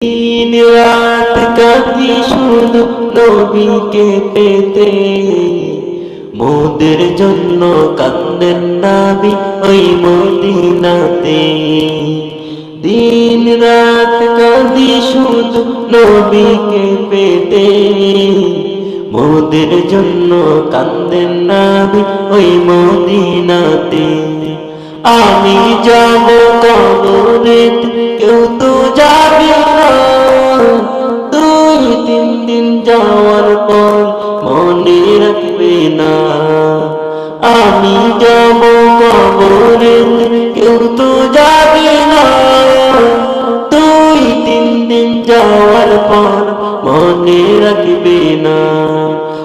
রাত কাঁদি শুধু নবীকে পেতে। মোদের জন্য কান্দেন নাবি ওই মদিনাতে। দিন রাত কাঁদি শুধু নবীকে পেতে। মোদের জন্য কান্দেন নাবি ওই মদিনাতে। আমি যাব কবরে কেউ তো যাবে যাওয়ার পর মনে রাখবে না। আমি যাব কবরে, কেউ তো যাবে না। দুই তিন দিন যাওয়ার পর মনে রাখবে না।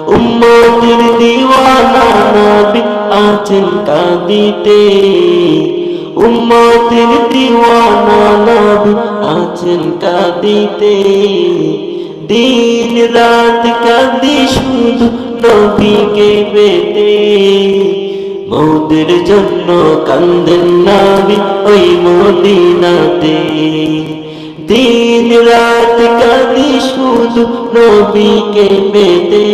উম্মতির দিওয়ানা নবী আছেন কাঁদিতে। উম্মতির দিওয়ানা নবী আছেন কাঁদিতে। দিন রাত কাঁদি শুধু নবীকে পেতে। মৌদের জন্য কান্দেন নাবি ওই মদিনাতে। দিন রাত কাঁদি শুধু নবীকে পেতে।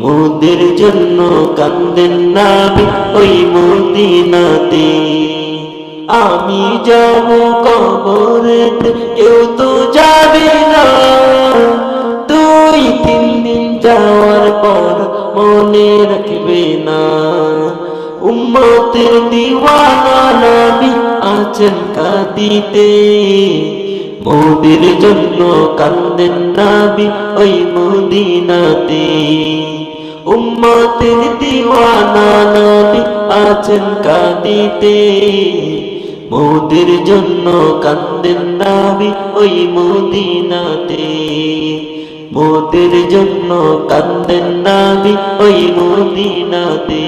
মোদের জন্য কান্দেন নাবি ওই মদিনাতে। আমি যাব কবরেতে, কেউ যাওয়ার পর মনে রাখবে না। উম্মতের দিওয়ানা আছেন কাঁদিতে। মোদের জন্য কান্দেন নাবি ওই মদিনাতে। উম্মতের দিওয়ানা নবী আছেন কাঁদিতে। মোদের জন্য কান্দেন নাবি ওই মদিনাতে। মোদের জন্য কান্দেন নাবি ওই মদিনাতে।